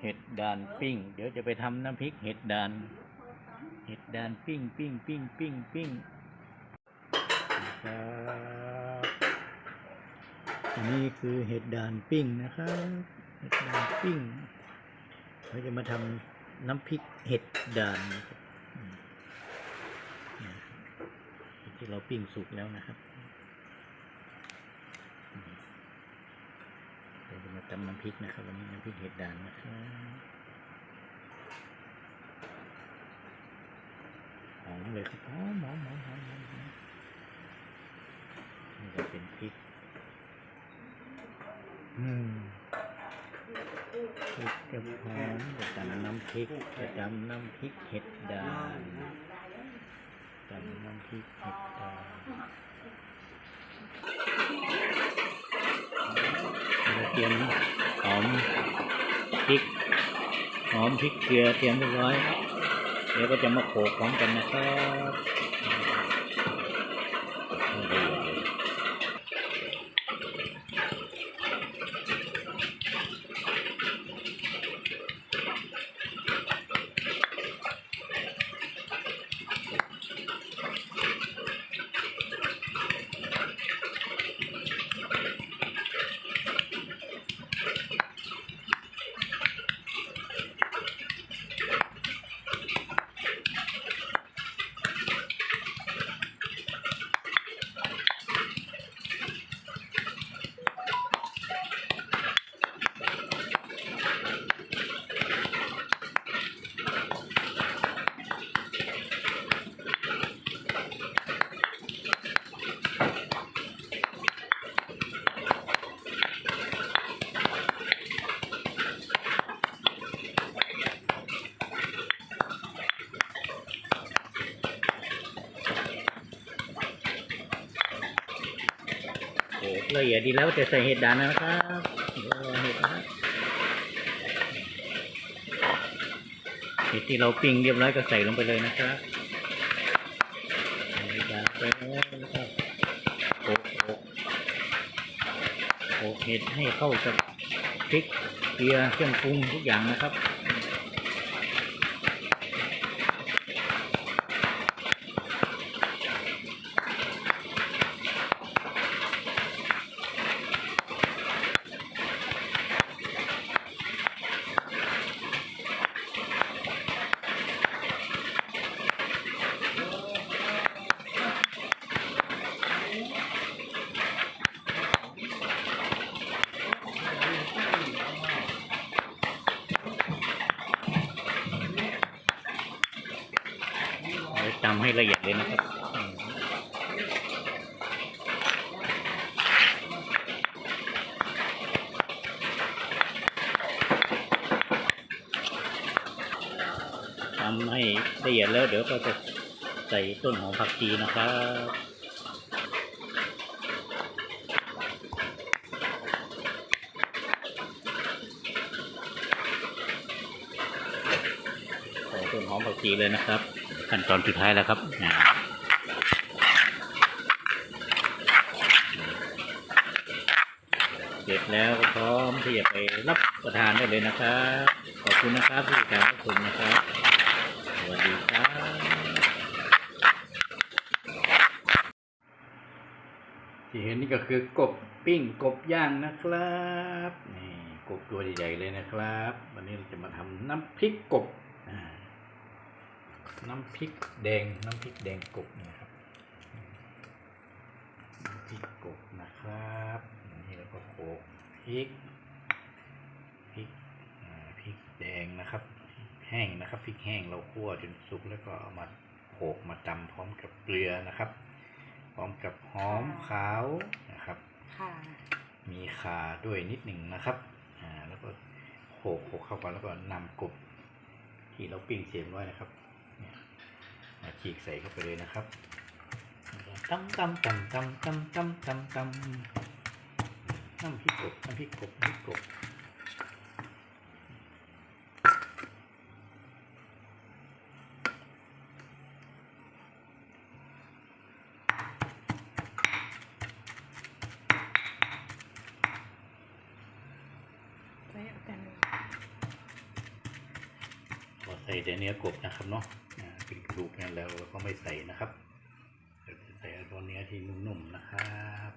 เห็ดด่านปิ้ง เดี๋ยวจะไปทำน้ำพริกเห็ดด่าน เห็ดด่านปิ้งปิ้งปิ้งปิ้งปิ้งนะครับอันนี้คือเห็ดด่านปิ้งนะครับ เห็ดด่านปิ้ง เราจะมาทำน้ำพริกเห็ดด่านนะครับที่เราปิ้งสุกแล้วนะครับอืมเราจะ มาทำน้ำพริกนะครับ วันนี้น้ำพริกเห็ดด่านนะครับหอมเลยครับหอมหอมหอมหอมหอมนี่จะเป็นพริก อืมพริกกระพร้อมจะตำน้ำพริกจะตำน้ำพริกเห็ดด่านตำน้ำพริกเห็ดด่านเราเตรียมหอมพริกหอมพริกเกลือเตรียมเรียบร้อย เดี๋ยวก็จะมาโขลกพร้อมกันนะครับ โอ้ละเอียดดีแล้วจะใส่เห็ดดานนะครับเห็ดนะเห็ดที่เราปิ้งเรียบร้อยก็ใส่ลงไปเลยนะครับเห็ดดานไปแล้วนะครับโขกโขกโขกเห็ดให้เข้ากับพริกเกลือเครื่องปรุงทุกอย่างนะครับ ให้ละเอียดเลยนะครับทำให้ละเอียดแล้วเดี๋ยวก็จะใส่ต้นหอมผักชีนะครับใส่ต้นหอมผักชีเลยนะครับ ขั้นตอนสุดท้ายแล้วครับเสร็จแล้วพร้อมที่จะไปรับประทานได้เลยนะครับ ขอบคุณนะครับที่ติดตามรับชมนะครับ สวัสดีครับ ที่เห็นนี่ก็คือกบปิ้งกบย่างนะครับนี่กบตัวใหญ่ๆเลยนะครับ วันนี้เราจะมาทำน้ำพริกกบอ่า น้ำพริกแดง น้ำพริกแดงกบนะครับน้ำพริกกบนะครับนี่แล้วก็โขลกพริกพริกอ่าพริกแดงนะครับพริกแห้งนะครับพริกแห้งเราคั่วจนสุกแล้วก็เอามาโขลกมาตำพร้อมกับเกลือนะครับ พร้อมกับหอมขาวนะครับค่ะมีข่าด้วยนิดหนึ่งนะครับอ่าแล้วก็โขลกโขลกเข้ากันแล้วก็นำกบที่เราปิ้งเสร็จไว้นะครับเนี่ย มาฉีกใส่เข้าไปเลยนะครับตำตำตำตำตำตำตำตำน้ำพริกกบน้ำพริกกบน้ำพริกกบไว้เอากันเลยส่แต่เนื้อกบนะครับเนาะอ่าเป็นกระ ดูกเนี่ยแล้วเราก็ไม่ใส่นะครับใส่ตัวเนื้อที่นุ่มๆนะครับ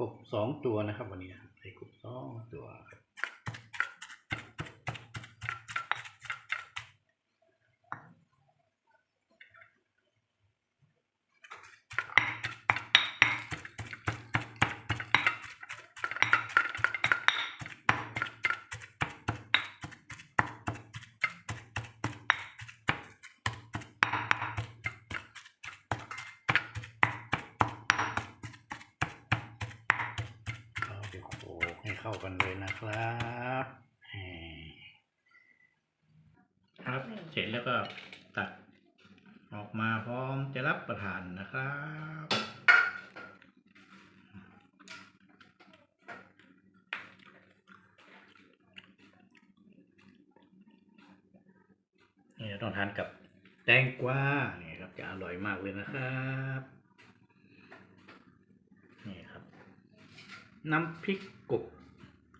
กบสองตัวนะครับ วันนี้ใส่กบสองตัวครับ เราเดี๋ยวโขลกให้ เข้ากันเลยนะครับแหมครับเสร็จแล้วก็ตัดออกมาพร้อมจะรับประทานนะครับนี่ต้องทานกับแตงกวาเนี่ยครับจะอร่อยมากเลยนะครับนี่ครับ น้ำพริกกบ